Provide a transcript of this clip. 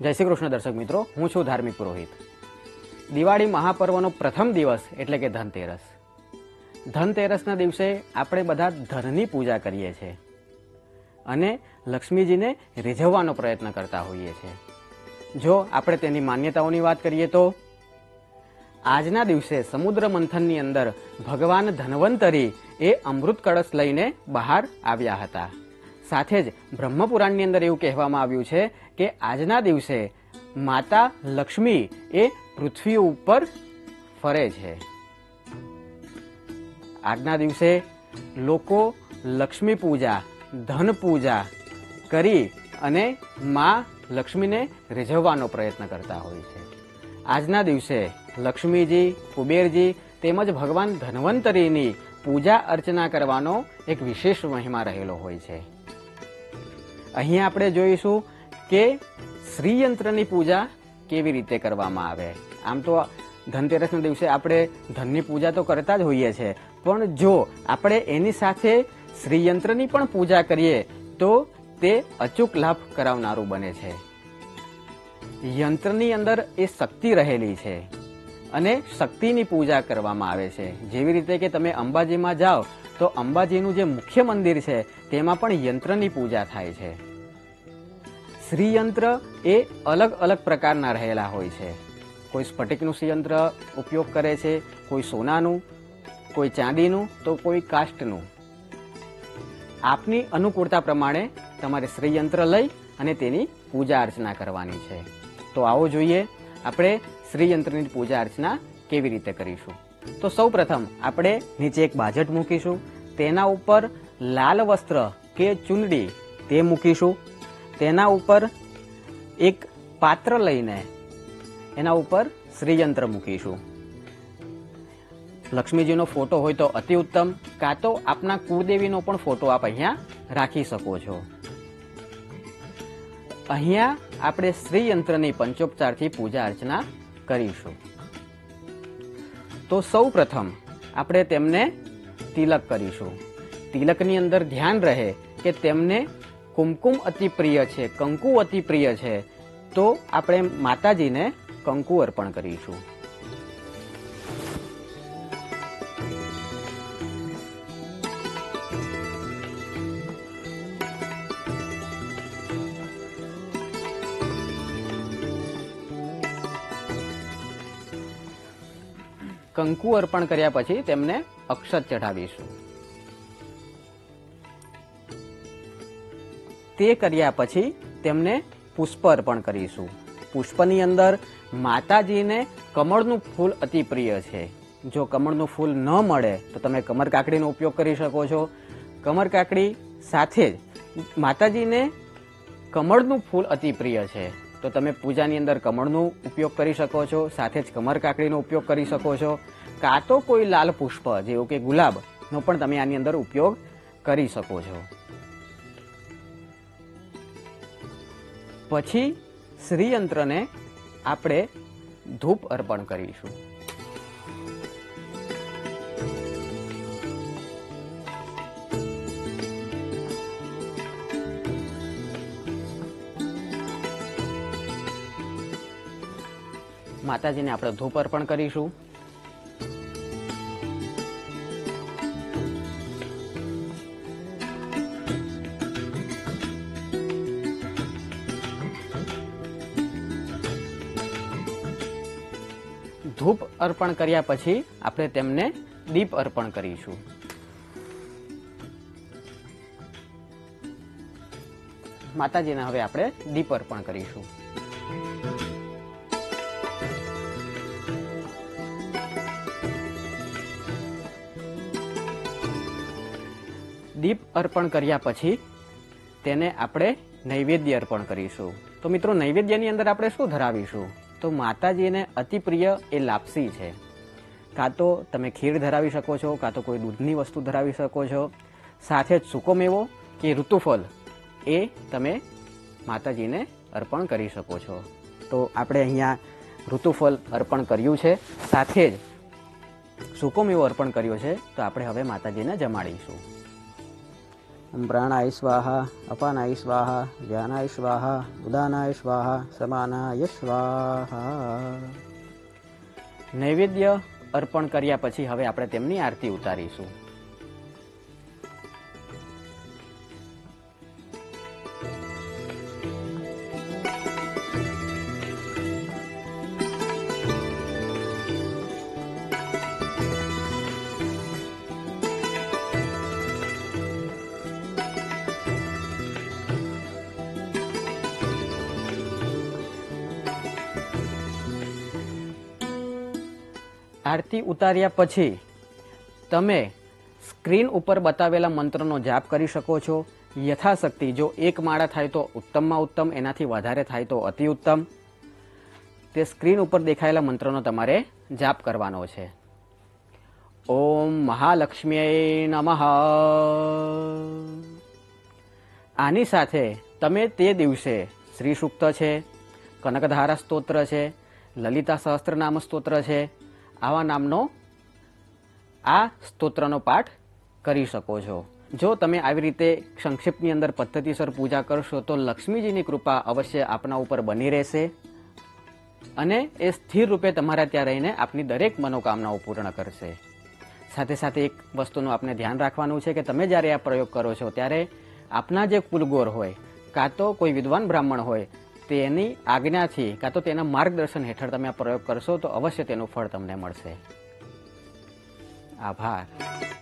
જય શ્રી કૃષ્ણ દર્શક મિત્રો, હું છું ધાર્મિક પુરોહિત. દિવાળી મહાપર્વનો પ્રથમ દિવસ એટલે કે ધનતેરસ. ધનતેરસના દિવસે આપણે બધા ધનની પૂજા કરીએ છીએ અને લક્ષ્મીજીને રીઝવવાનો પ્રયત્ન કરતા હોઈએ છીએ. જો આપણે તેની માન્યતાઓની વાત કરીએ તો, આજના દિવસે સમુદ્ર મંથનની અંદર ભગવાન ધન્વંતરી એ અમૃત કળશ લઈને બહાર આવ્યા હતા. સાથે જ બ્રહ્મપુરાણની અંદર એવું કહેવામાં આવ્યું છે કે આજના દિવસે માતા લક્ષ્મી એ પૃથ્વી ઉપર ફરે છે. આજના દિવસે લોકો લક્ષ્મી પૂજા, ધન પૂજા કરી અને મા લક્ષ્મીને રીઝવવાનો પ્રયત્ન કરતા હોય છે. આજના દિવસે લક્ષ્મીજી, કુબેરજી તેમજ ભગવાન ધન્વંતરીની પૂજા અર્ચના કરવાનો એક વિશેષ મહિમા રહેલો હોય છે. અહીં આપણે જોઈશું કે શ્રીયંત્રની પૂજા કેવી રીતે કરવામાં આવે. આમ તો ધનતેરસના દિવસે આપણે ધનની પૂજા તો કરતા જ હોઈએ છીએ. પણ જો આપણે એની સાથે શ્રીયંત્રની પણ પૂજા કરીએ, તો તે અચૂક લાભ કરાવનારું બને છે. યંત્રની અંદર એ શક્તિ રહેલી છે અને શક્તિની પૂજા કરવામાં આવે છે. જેવી રીતે કે તમે અંબાજીમાં જાઓ, તો અંબાજીનું જે મુખ્ય મંદિર છે, તેમાં પણ યંત્રની પૂજા થાય છે. શ્રીયંત્ર એ અલગ અલગ પ્રકારના રહેલા હોય છે. કોઈ સ્ફટિકનું શ્રીયંત્ર ઉપયોગ કરે છે, કોઈ સોનાનું, કોઈ ચાંદીનું, તો કોઈ કાષ્ટનું. આપની અનુકૂળતા પ્રમાણે તમારે શ્રીયંત્ર લઈ અને તેની પૂજા અર્ચના કરવાની છે. તો આવો જોઈએ, આપણે શ્રીયંત્રની પૂજા અર્ચના કેવી રીતે કરીશું? તો સૌ પ્રથમ આપણે નીચે એક બાજટ મૂકીશું. તેના ઉપર લાલ વસ્ત્ર કે ચૂંદડી તે મૂકીશું. તેના ઉપર એક પાત્ર લઈને એના ઉપર શ્રીયંત્ર મૂકીશું. લક્ષ્મીજીનો ફોટો હોય તો અતિ ઉત્તમ, કાં તો આપના કુળદેવીનો પણ ફોટો આપ અહીંયા રાખી શકો છો. અહીંયા આપણે શ્રીયંત્રની પંચોપચારથી પૂજા અર્ચના કરીશું. તો સૌ પ્રથમ આપણે તેમને તિલક કરીશું. તિલકની અંદર ધ્યાન રહે કે તેમને કુમકુમ અતિ પ્રિય છે, કંકુ અતિ પ્રિય છે. તો આપણે માતાજીને કંકુ અર્પણ કરીશું. કંકુ અર્પણ કર્યા પછી તેમને અક્ષત ચઢાવીશું. તે કર્યા પછી તેમને પુષ્પ અર્પણ કરીશું. પુષ્પની અંદર માતાજીને કમળનું ફૂલ અતિ પ્રિય છે. જો કમળનું ફૂલ ન મળે, તો તમે કમર કાકડીનો ઉપયોગ કરી શકો છો. કમર કાકડી સાથે જ માતાજીને કમળનું ફૂલ અતિ પ્રિય છે. તો તમે પૂજાની અંદર કમળનો ઉપયોગ કરી શકો છો, સાથે જ કમર કાકડીનો ઉપયોગ કરી શકો છો. કાં તો કોઈ લાલ પુષ્પ, જેવું કે ગુલાબનો પણ તમે આની અંદર ઉપયોગ કરી શકો છો. પછી શ્રીયંત્રને આપણે ધૂપ અર્પણ કરીશું. માતાજીને આપણે ધૂપ અર્પણ કરીશું. ધૂપ અર્પણ કર્યા પછી આપણે તેમને દીપ અર્પણ કરીશું. માતાજીને હવે આપણે દીપ અર્પણ કરીશું. દીપ અર્પણ કર્યા પછી તેને આપણે નૈવેદ્ય અર્પણ કરીશું. તો મિત્રો, નૈવેદ્યની અંદર આપણે શું ધરાવીશું? તો માતાજીને અતિ પ્રિય એ લાપસી છે. કાં તો તમે ખીર ધરાવી શકો છો, કાં તો કોઈ દૂધની વસ્તુ ધરાવી શકો છો. સાથે જ સૂકો મેવો કે ઋતુફળ એ તમે માતાજીને અર્પણ કરી શકો છો. તો આપણે અહીંયા ઋતુફળ અર્પણ કર્યું છે. સાથે જ સૂકો મેવો અર્પણ કર્યો છે. તો આપણે હવે માતાજીને જમાડીશું. પ્રાણાય સ્વાહા અપાનાય સ્વાહા જ્ઞાનાય સ્વાહા ઉદાનાય સ્વાહા સમાનાય સ્વાહા નૈવેદ્ય અર્પણ કર્યા પછી હવે આપણે તેમની આરતી ઉતારીશું. આરતી ઉતાર્યા પછી તમે સ્ક્રીન ઉપર બતાવેલા મંત્રનો જાપ કરી શકો છો. યથાશક્તિ, જો એક માળા થાય તો ઉત્તમમાં ઉત્તમ, એનાથી વધારે થાય તો અતિ ઉત્તમ. તે સ્ક્રીન ઉપર દેખાયેલા મંત્રનો તમારે જાપ કરવાનો છે. ઓમ મહાલક્ષ્મી નમઃ. આની સાથે તમે તે દિવસે શ્રી સૂક્ત છે, કનકધારા સ્તોત્ર છે, લલિતા સહસ્ત્રનામ સ્તોત્ર છે આવા નામનો આ સ્તોત્રનો પાઠ કરી શકો છો. જો તમે આવી રીતે સંક્ષિપ્તની અંદર પદ્ધતિસર પૂજા કરશો તો લક્ષ્મીજીની કૃપા અવશ્ય આપના ઉપર બની રહેશે અને એ સ્થિર રૂપે તમારા ત્યાં રહીને આપની દરેક મનોકામનાઓ પૂર્ણ કરશે. સાથે સાથે એક વસ્તુનું આપણે ધ્યાન રાખવાનું છે કે તમે જ્યારે આ પ્રયોગ કરો છો ત્યારે આપના જે કુલગોર હોય, કાં તો કોઈ વિદ્વાન બ્રાહ્મણ હોય તેની આજ્ઞાથી કાં તો તેના માર્ગદર્શન હેઠળ તમે આ પ્રયોગ કરશો તો અવશ્ય તેનું ફળ તમને મળશે. આભાર.